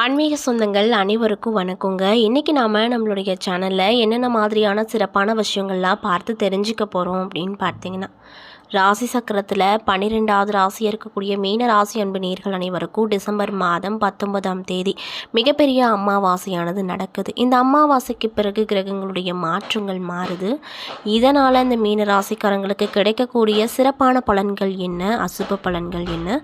ஆன்மீக சொந்தங்கள் அனைவருக்கும் வணக்கங்க. இன்றைக்கி நாம் நம்மளுடைய சேனலில் என்னென்ன மாதிரியான சிறப்பான விஷயங்கள்லாம் பார்த்து தெரிஞ்சுக்க போகிறோம் அப்படின்னு பார்த்தீங்கன்னா ராசி சக்கரத்தில் பன்னிரெண்டாவது ராசியாக இருக்கக்கூடிய மீன ராசி அன்பு நேர்கள் அனைவருக்கும் டிசம்பர் மாதம் பத்தொன்பதாம் தேதி மிகப்பெரிய அமாவாசையானது நடக்குது. இந்த அமாவாசைக்கு பிறகு கிரகங்களுடைய மாற்றங்கள் மாறுது. இதனால் இந்த மீன ராசிக்காரங்களுக்கு கிடைக்கக்கூடிய சிறப்பான பலன்கள் என்ன? அசுப பலன்கள் என்ன?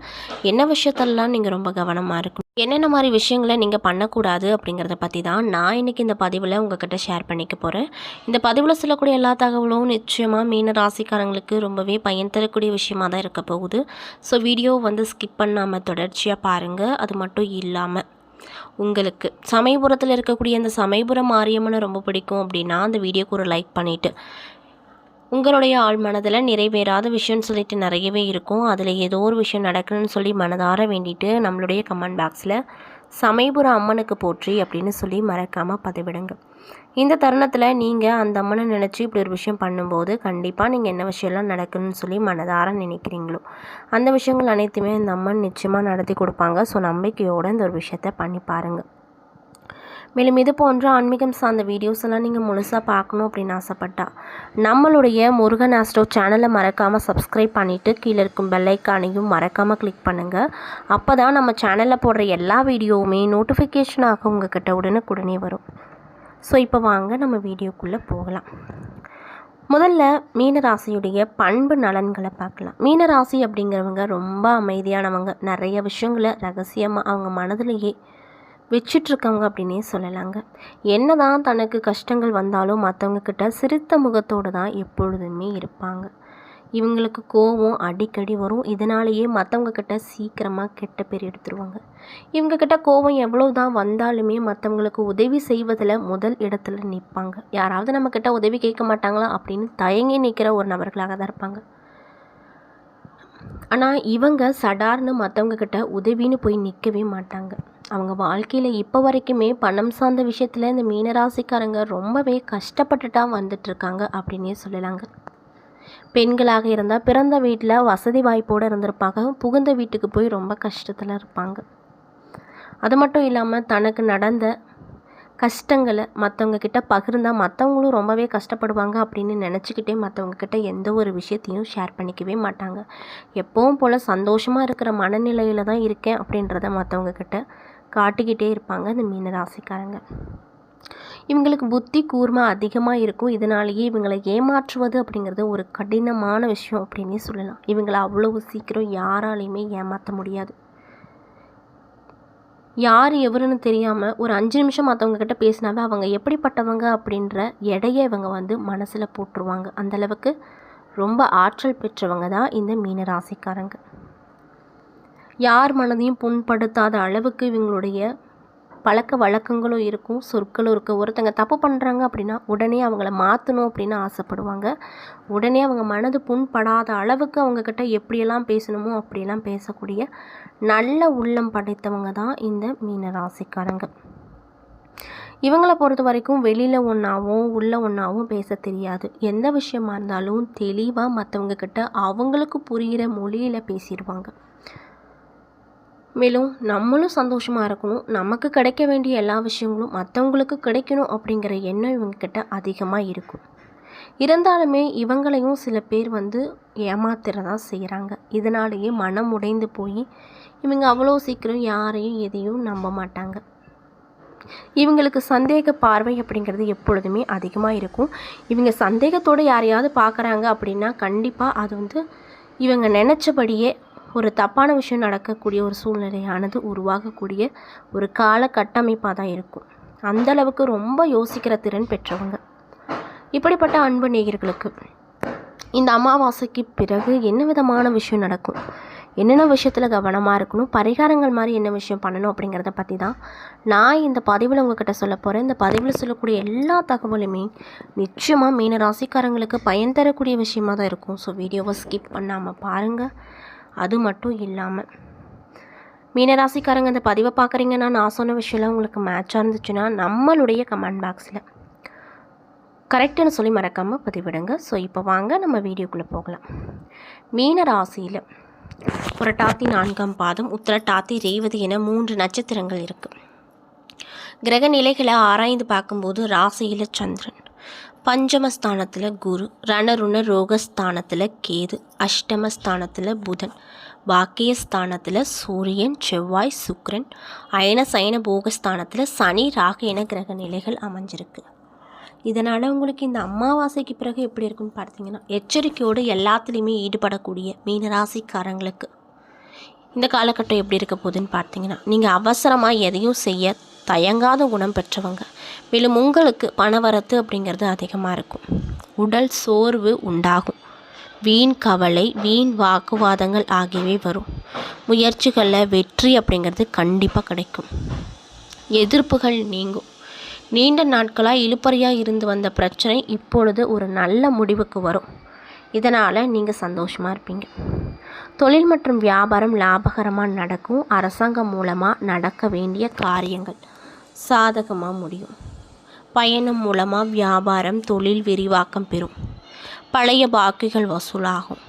என்ன விஷயத்தெல்லாம் நீங்கள் ரொம்ப கவனமாக இருக்கணும்? என்னென்ன மாதிரி விஷயங்களை நீங்கள் பண்ணக்கூடாது அப்படிங்கிறத பற்றி தான் நான் இன்றைக்கி இந்த பதிவில் உங்ககிட்ட ஷேர் பண்ணிக்க போகிறேன் இந்த பதிவில் சொல்லக்கூடிய எல்லா தகவலும் நிச்சயமாக மீன ராசிக்காரங்களுக்கு ரொம்பவே பயன் தரக்கூடிய விஷயமாக தான் இருக்க போகுது. ஸோ வீடியோ வந்து ஸ்கிப் பண்ணாமல் தொடர்ச்சியாக பாருங்கள் அது மட்டும் இல்லாமல் உங்களுக்கு சமயபுரத்தில் இருக்கக்கூடிய அந்த சமயபுரம் மாரியம்மனை ரொம்ப பிடிக்கும் அப்படின்னா அந்த வீடியோக்கு ஒரு லைக் பண்ணிவிட்டு உங்களுடைய ஆள் மனதில் நிறைவேறாத விஷயம்னு சொல்லிட்டு நிறையவே இருக்கும். அதில் ஏதோ ஒரு விஷயம் நடக்கணும்னு சொல்லி மனதார வேண்டிட்டு நம்மளுடைய கமெண்ட் பாக்ஸில் சமயபுர அம்மனுக்கு போற்றி அப்படின்னு சொல்லி மறக்காமல் பதிவிடுங்க. இந்த தருணத்தில் நீங்கள் அந்த அம்மனை நினச்சி இப்படி ஒரு விஷயம் பண்ணும்போது கண்டிப்பாக நீங்கள் என்ன விஷயம்லாம் நடக்கணும்னு சொல்லி மனதார நினைக்கிறீங்களோ அந்த விஷயங்கள் அனைத்துமே இந்த அம்மன் நிச்சயமாக நடத்தி கொடுப்பாங்க. ஸோ நம்பிக்கையோடு இந்த ஒரு விஷயத்த பண்ணி பாருங்கள் மேலும் இது போன்ற ஆன்மீகம் சார்ந்த வீடியோஸ் எல்லாம் நீங்கள் முழுசாக பார்க்கணும் அப்படின்னு ஆசைப்பட்டா நம்மளுடைய முருகன் ஆஸ்ட்ரோ சேனலை மறக்காமல் சப்ஸ்கிரைப் பண்ணிவிட்டு கீழே இருக்கும் பெல்லைக்கானையும் மறக்காமல் கிளிக் பண்ணுங்கள் அப்போ தான் நம்ம சேனலில் போடுற எல்லா வீடியோவுமே நோட்டிஃபிகேஷனாக உங்ககிட்ட உடனுக்குடனே வரும். ஸோ இப்போ வாங்க நம்ம வீடியோக்குள்ளே போகலாம். முதல்ல மீனராசியுடைய பண்பு நலன்களை பார்க்கலாம். மீனராசி அப்படிங்கிறவங்க ரொம்ப அமைதியானவங்க. நிறைய விஷயங்களை ரகசியமாக அவங்க மனதிலேயே வச்சிட்ருக்காங்க அப்படின்னே சொல்லலாங்க. என்ன தான் தனக்கு கஷ்டங்கள் வந்தாலும் மற்றவங்க கிட்ட சிரித்த முகத்தோடு தான் எப்பொழுதுமே இருப்பாங்க. இவங்களுக்கு கோவம் அடிக்கடி வரும். இதனாலேயே மற்றவங்கக்கிட்ட சீக்கிரமாக கெட்ட பேர் எடுத்துருவாங்க. இவங்கக்கிட்ட கோவம் எவ்வளோ தான் வந்தாலுமே மற்றவங்களுக்கு உதவி செய்வதில் முதல் இடத்துல நிற்பாங்க யாராவது நம்மக்கிட்ட உதவி கேட்க மாட்டாங்களா அப்படின்னு தயங்கி நிற்கிற ஒரு நபர்களாக தான் இருப்பாங்க. ஆனால் இவங்க சடார்னு மற்றவங்க கிட்ட உதவின்னு போய் நிற்கவே மாட்டாங்க. அவங்க வாழ்க்கையில் இப்போ வரைக்குமே பணம் சார்ந்த விஷயத்தில் இந்த மீனராசிக்காரங்க ரொம்பவே கஷ்டப்பட்டுட்டா வந்துட்டுருக்காங்க அப்படின்னே சொல்லலாங்க. பெண்களாக இருந்தால் பிறந்த வீட்டில் வசதி வாய்ப்போடு இருந்திருப்பாங்க. புகுந்த வீட்டுக்கு போய் ரொம்ப கஷ்டத்தில் இருப்பாங்க. அது மட்டும் இல்லாமல் தனக்கு நடந்த கஷ்டங்களை மற்றவங்க கிட்ட பகிர்ந்தால் மற்றவங்களும் ரொம்பவே கஷ்டப்படுவாங்க அப்படின்னு நினச்சிக்கிட்டே மற்றவங்க கிட்ட எந்த ஒரு விஷயத்தையும் ஷேர் பண்ணிக்கவே மாட்டாங்க. எப்பவும் போல் சந்தோஷமாக இருக்கிற மனநிலையில் தான் இருக்கேன் அப்படின்றத மற்றவங்க கிட்ட காட்டிக்கிட்டே இருப்பாங்க இந்த மீனராசிக்காரங்க இவங்களுக்கு புத்தி கூர்மை அதிகமாக இருக்கும். இதனாலேயே இவங்களை ஏமாற்றுவது அப்படிங்கிறது ஒரு கடினமான விஷயம் அப்படின்னே சொல்லலாம். இவங்களை அவ்வளவு சீக்கிரம் யாராலையுமே ஏமாற்ற முடியாது. யார் எவருன்னு தெரியாமல் ஒரு அஞ்சு நிமிஷம் மற்றவங்க கிட்ட பேசினாவே அவங்க எப்படிப்பட்டவங்க அப்படின்ற எடையை இவங்க வந்து மனசில் போட்டுருவாங்க. அந்தளவுக்கு ரொம்ப ஆற்றல் பெற்றவங்க தான் இந்த மீனராசிக்காரங்க. யார் மனதையும் புண்படுத்தாத அளவுக்கு இவங்களுடைய பழக்க வழக்கங்களும் இருக்கும் சொற்களும் இருக்குது ஒருத்தங்க தப்பு பண்ணுறாங்க அப்படின்னா உடனே அவங்கள மாற்றணும் அப்படின்னு ஆசைப்படுவாங்க. உடனே அவங்க மனது புண்படாத அளவுக்கு அவங்கக்கிட்ட எப்படியெல்லாம் பேசணுமோ அப்படியெல்லாம் பேசக்கூடிய நல்ல உள்ளம் படைத்தவங்க தான் இந்த மீனராசிக்காரங்க. இவங்களை பொறுத்த வரைக்கும் வெளியில் ஒன்றாவும் உள்ள ஒன்றாவும் பேச தெரியாது. எந்த விஷயமா இருந்தாலும் தெளிவாக மற்றவங்க கிட்ட அவங்களுக்கு புரிகிற மொழியில் பேசிடுவாங்க. மேலும் நம்மளும் சந்தோஷமாக இருக்கணும். நமக்கு கிடைக்க வேண்டிய எல்லா விஷயங்களும் மற்றவங்களுக்கு கிடைக்கணும் அப்படிங்கிற எண்ணம் இவங்கக்கிட்ட அதிகமாக இருக்கும். இருந்தாலுமே இவங்களையும் சில பேர் வந்து ஏமாத்திரதான் செய்கிறாங்க இதனாலேயே மனம் உடைந்து போய் இவங்க அவ்வளோ சீக்கிரம் யாரையும் எதையும் நம்ப மாட்டாங்க. இவங்களுக்கு சந்தேக பார்வை அப்படிங்கிறது எப்பொழுதுமே அதிகமாக இருக்கும். இவங்க சந்தேகத்தோடு யாரையாவது பார்க்குறாங்க அப்படின்னா கண்டிப்பாக அது வந்து இவங்க நினச்சபடியே ஒரு தப்பான விஷயம் நடக்கக்கூடிய ஒரு சூழ்நிலையானது உருவாகக்கூடிய ஒரு கால கட்டமைப்பாக தான் இருக்கும் அந்தளவுக்கு ரொம்ப யோசிக்கிற திறன் பெற்றவங்க. இப்படிப்பட்ட அன்பு நேயர்களுக்கு இந்த அமாவாசைக்கு பிறகு என்ன விதமான விஷயம் நடக்கும்? என்னென்ன விஷயத்தில் கவனமாக இருக்கணும்? பரிகாரங்கள் மாதிரி என்ன விஷயம் பண்ணணும் அப்படிங்கிறத பற்றி தான் நான் இந்த பதிவில் உங்ககிட்ட சொல்ல போகிறேன் இந்த பதிவில் சொல்லக்கூடிய எல்லா தகவலுமே நிச்சயமாக மீன ராசிக்காரங்களுக்கு பயன் தரக்கூடிய விஷயமாக தான் இருக்கும். ஸோ வீடியோவை ஸ்கிப் பண்ணாமல் பாருங்கள் அது மட்டும் இல்லாமல் மீனராசிக்காரங்க இந்த பதிவை பார்க்குறீங்கன்னா நான் சொன்ன விஷயம்லாம் உங்களுக்கு மேட்சாக இருந்துச்சுன்னா நம்மளுடைய கமெண்ட் பாக்ஸில் கரெக்டுன்னு சொல்லி மறக்காமல் பதிவிடுங்க. ஸோ இப்போ வாங்க நம்ம வீடியோக்குள்ளே போகலாம். மீன ராசியில் புரட்டாத்தி நான்காம் பாதம் உத்திரட்டாத்தி ரேவதி என மூன்று நட்சத்திரங்கள் இருக்குது கிரக நிலைகளை ஆராய்ந்து பார்க்கும்போது ராசியில் சந்திரன். பஞ்சமஸ்தானத்தில் குரு ரணருண ரோகஸ்தானத்தில் கேது அஷ்டமஸ்தானத்தில் புதன் பாக்கியஸ்தானத்தில் சூரியன் செவ்வாய் சுக்ரன் அயன சயன போகஸ்தானத்தில் சனி ராகு என கிரக நிலைகள் அமைஞ்சிருக்கு. இதனால் உங்களுக்கு இந்த அமாவாசைக்கு பிறகு எப்படி இருக்குன்னு பார்த்தீங்கன்னா எச்சரிக்கையோடு எல்லாத்துலேயுமே ஈடுபடக்கூடிய மீனராசிக்காரங்களுக்கு இந்த காலகட்டம் எப்படி இருக்க போகுதுன்னு பார்த்தீங்கன்னா நீங்கள் அவசரமாக எதையும் செய்ய தயங்காத குணம் பெற்றவங்க. மேலும் உங்களுக்கு பணவரத்து அப்படிங்கிறது அதிகமாக இருக்கும். உடல் சோர்வு உண்டாகும். வீண் கவலை வீண் வாக்குவாதங்கள் ஆகியவை வரும். முயற்சிகளில் வெற்றி அப்படிங்கிறது கண்டிப்பாக கிடைக்கும். எதிர்ப்புகள் நீங்கும். நீண்ட நாட்களாக இழுப்பறையாக இருந்து வந்த பிரச்சனை இப்பொழுது ஒரு நல்ல முடிவுக்கு வரும். இதனால் நீங்கள் சந்தோஷமாக இருப்பீங்க. தொழில் மற்றும் வியாபாரம் லாபகரமாக நடக்கும். அரசாங்கம் மூலமாக நடக்க வேண்டிய காரியங்கள். சாதகமாக முடியும். பயணம் மூலமாக வியாபாரம் தொழில் விரிவாக்கம் பெறும். பழைய பாக்கிகள் வசூலாகும்.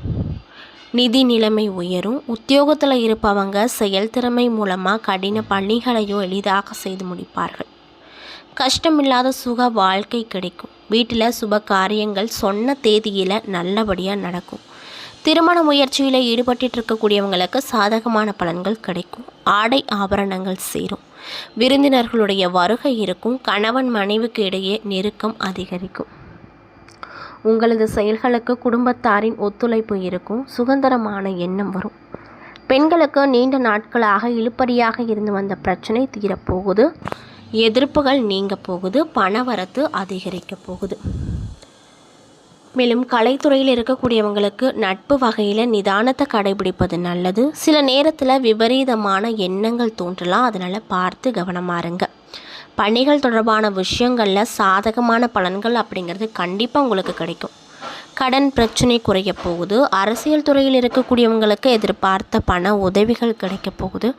நிதி நிலைமை உயரும். உத்தியோகத்தில் இருப்பவங்க செயல்திறமை மூலமாக கடின பணிகளையும் எளிதாக செய்து முடிப்பார்கள். கஷ்டமில்லாத சுக வாழ்க்கை கிடைக்கும். வீட்டில் சுப காரியங்கள் சொன்ன தேதியில் நல்லபடியாக நடக்கும். திருமண முயற்சியில் ஈடுபட்டு இருக்கக்கூடியவங்களுக்கு சாதகமான பலன்கள் கிடைக்கும். ஆடை ஆபரணங்கள் சேரும். விருந்தினர்களுடைய வருகை இருக்கும் கணவன் மனைவிக்கு இடையே நெருக்கம் அதிகரிக்கும். உங்களது செயல்களுக்கு குடும்பத்தாரின் ஒத்துழைப்பு இருக்கும் சுதந்திரமான எண்ணம் வரும். பெண்களுக்கு நீண்ட நாட்களாக இழுப்பறியாக இருந்து வந்த பிரச்சனை தீரப்போகுது. எதிர்ப்புகள் நீங்க போகுது பணவரத்து அதிகரிக்க போகுது. மேலும் கலைத்துறையில் இருக்கக்கூடியவங்களுக்கு நட்பு வகையில் நிதானத்தை கடைபிடிப்பது நல்லது. சில நேரத்தில் விபரீதமான எண்ணங்கள் தோன்றலாம். அதனால் பார்த்து கவனமாக இருங்க. பணிகள் தொடர்பான விஷயங்களில் சாதகமான பலன்கள் அப்படிங்கிறது கண்டிப்பாக உங்களுக்கு கிடைக்கும். கடன் பிரச்சனை குறைய போகுது. அரசியல் துறையில் இருக்கக்கூடியவங்களுக்கு எதிர்பார்த்த பண உதவிகள் கிடைக்க போகுது.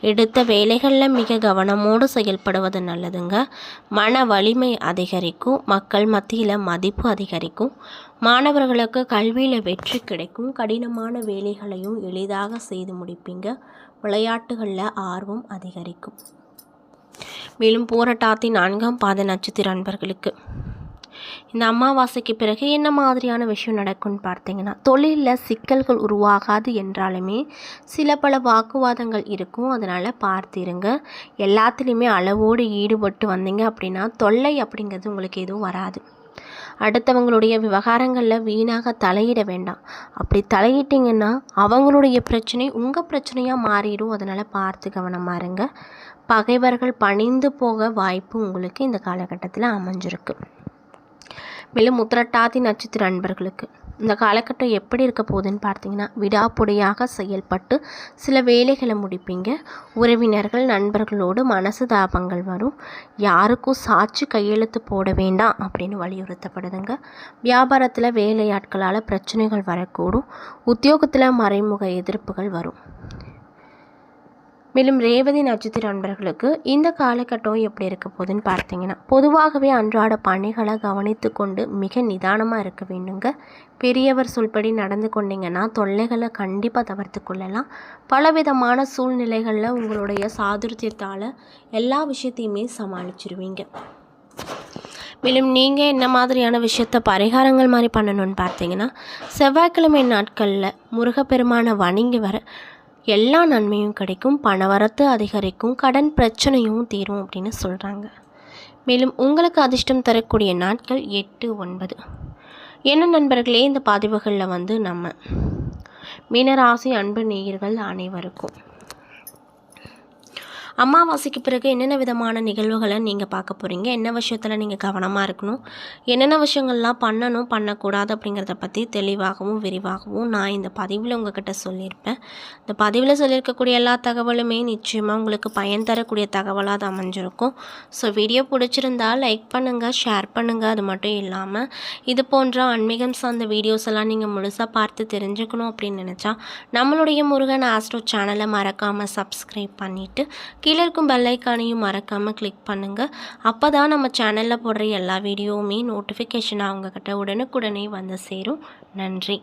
எடுத்த வேலைகளில் மிக கவனமோடு செயல்படுவது நல்லதுங்க. மன வலிமை அதிகரிக்கும். மக்கள் மத்தியில் மதிப்பு அதிகரிக்கும். மாணவர்களுக்கு கல்வியில் வெற்றி கிடைக்கும். கடினமான வேலைகளையும் எளிதாக செய்து முடிப்பீங்க. விளையாட்டுகளில் ஆர்வம் அதிகரிக்கும். மேலும் போராட்டாத்தின் நான்காம் பாத நட்சத்திர அன்பர்களுக்கு. இந்த அமாவாசைக்கு பிறகு என்ன மாதிரியான விஷயம் நடக்கும்னு பார்த்தீங்கன்னா தொழிலில் சிக்கல்கள் உருவாகாது என்றாலுமே சில பல வாக்குவாதங்கள் இருக்கும். அதனால் பார்த்துருங்க. எல்லாத்துலேயுமே அளவோடு ஈடுபட்டு வந்தீங்க அப்படின்னா தொல்லை அப்படிங்கிறது உங்களுக்கு எதுவும் வராது. அடுத்தவங்களுடைய விவகாரங்களில் வீணாக தலையிட வேண்டாம். அப்படி தலையிட்டிங்கன்னா அவங்களுடைய பிரச்சனை உங்கள் பிரச்சனையாக மாறிடும். அதனால் பார்த்து கவனமாக இருங்க. பகைவர்கள் பணிந்து போக வாய்ப்பு உங்களுக்கு இந்த காலகட்டத்தில் அமைஞ்சிருக்கு. மேலும் உத்திரட்டாதி நட்சத்திர அன்பர்களுக்கு இந்த காலகட்டம் எப்படி இருக்க போகுதுன்னு பார்த்தீங்கன்னா விடாப்புடையாக செயல்பட்டு சில வேலைகளை முடிப்பீங்க. உறவினர்கள் நண்பர்களோடு மனசு தாபங்கள் வரும். யாருக்கும் சாட்சி கையெழுத்து போட வேண்டாம் அப்படின்னு வலியுறுத்தப்படுதுங்க. வியாபாரத்தில் வேலையாட்களால் பிரச்சனைகள் வரக்கூடும். உத்தியோகத்தில் மறைமுக எதிர்ப்புகள் வரும். மேலும் ரேவதி நட்சத்திர அன்பர்களுக்கு இந்த காலகட்டம் எப்படி இருக்க போகுதுன்னு பார்த்தீங்கன்னா பொதுவாகவே அன்றாட பணிகளை கவனித்து கொண்டு மிக நிதானமாக இருக்க வேண்டுங்க. பெரியவர் சொல்படி நடந்து கொண்டீங்கன்னா தொல்லைகளை கண்டிப்பாக தவிர்த்து கொள்ளலாம். பலவிதமான சூழ்நிலைகளில் உங்களுடைய சாதுர்த்தியத்தால் எல்லா விஷயத்தையுமே சமாளிச்சிருவீங்க. மேலும் நீங்கள் என்ன மாதிரியான விஷயத்த பரிகாரங்கள் மாதிரி பண்ணணும்னு பார்த்தீங்கன்னா செவ்வாய்க்கிழமை நாட்களில் முருகப்பெருமான வணங்கி வர எல்லா நன்மையும் கிடைக்கும் பணவரத்து அதிகரிக்கும் கடன் பிரச்சனையும் தீரும் அப்படின்னு சொல்கிறாங்க மேலும் உங்களுக்கு அதிர்ஷ்டம் தரக்கூடிய நாட்கள் எட்டு ஒன்பது. என்ன நண்பர்களே இந்த பதிவுகளில் வந்து நம்ம மீனராசி அன்பு நேயர்கள் அனைவருக்கும் அமாவாசைக்கு பிறகு என்னென்ன விதமான நிகழ்வுகளை நீங்கள் பார்க்க போகிறீங்க என்ன விஷயத்தில் நீங்கள் கவனமாக இருக்கணும்? என்னென்ன விஷயங்கள்லாம் பண்ணணும் பண்ணக்கூடாது அப்படிங்கிறத பற்றி தெளிவாகவும் விரிவாகவும் நான் இந்த பதிவில் உங்ககிட்ட சொல்லியிருப்பேன். இந்த பதிவில் சொல்லியிருக்கக்கூடிய எல்லா தகவலுமே நிச்சயமாக உங்களுக்கு பயன் தரக்கூடிய தகவலாக அது அமைஞ்சிருக்கும். ஸோ வீடியோ பிடிச்சிருந்தால் லைக் பண்ணுங்கள் ஷேர் பண்ணுங்கள் அது மட்டும் இல்லாமல் இது போன்ற ஆன்மீகம் சார்ந்த வீடியோஸ் எல்லாம் நீங்கள் முழுசாக பார்த்து தெரிஞ்சுக்கணும் அப்படின்னு நினச்சா நம்மளுடைய முருகன் ஆஸ்ட்ரோ சேனலை மறக்காமல் சப்ஸ்கிரைப் பண்ணிவிட்டு கீழே இருக்கும் பெல்லைக்கானையும் மறக்காமல் கிளிக் பண்ணுங்கள் அப்போ தான் நம்ம சேனலில் போடுற எல்லா வீடியோவுமே நோட்டிஃபிகேஷனாக அவங்கக்கிட்ட உடனுக்குடனே வந்து சேரும். நன்றி.